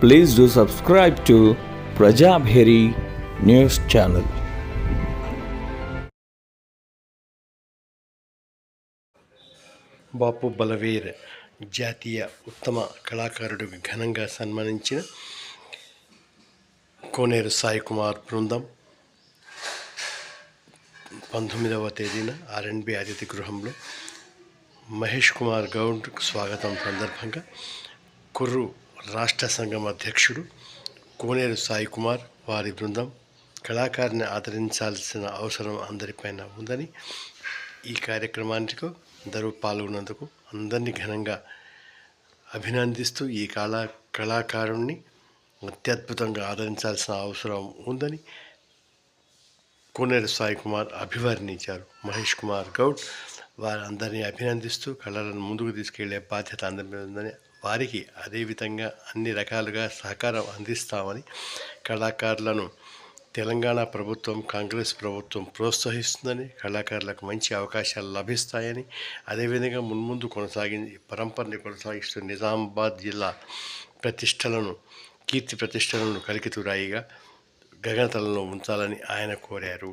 Please do subscribe to Prajabheri news channel. Bapu Balveer జాతీయ ఉత్తమ కళాకారుడు ఘనంగా సన్మానించిన కోనేరు సాయి కుమార్ బృందం పంతొమ్మిదవ తేదీన ఆర్ఎన్బి అతిథి గృహంలో మహేష్ కుమార్ గౌడ్ స్వాగతం సందర్భంగా కుర్రు రాష్ట్ర సంఘం అధ్యక్షుడు కోనేరు సాయి కుమార్ వారి బృందం కళాకారుని ఆదరించాల్సిన అవసరం అందరిపైన ఉందని ఈ కార్యక్రమానికి అందరూ పాల్గొన్నందుకు అందరినీ ఘనంగా అభినందిస్తూ ఈ కళా కళాకారుణ్ణి అత్యద్భుతంగా ఆదరించాల్సిన అవసరం ఉందని కోనేరు సాయి కుమార్ అభివర్ణించారు. మహేష్ కుమార్ గౌడ్ వారందరినీ అభినందిస్తూ కళలను ముందుకు తీసుకెళ్ళే బాధ్యత అందరి ఉందని వారికి అదేవిధంగా అన్ని రకాలుగా సహకారం అందిస్తామని కళాకారులను తెలంగాణ ప్రభుత్వం కాంగ్రెస్ ప్రభుత్వం ప్రోత్సహిస్తుందని కళాకారులకు మంచి అవకాశాలు లభిస్తాయని అదేవిధంగా మున్ముందు కొనసాగి పరంపరని కొనసాగిస్తూ నిజామాబాద్ జిల్లా ప్రతిష్టలను కీర్తి ప్రతిష్టలను కలికితురాయిగా గగనతలంలో ఉంచాలని ఆయన కోరారు.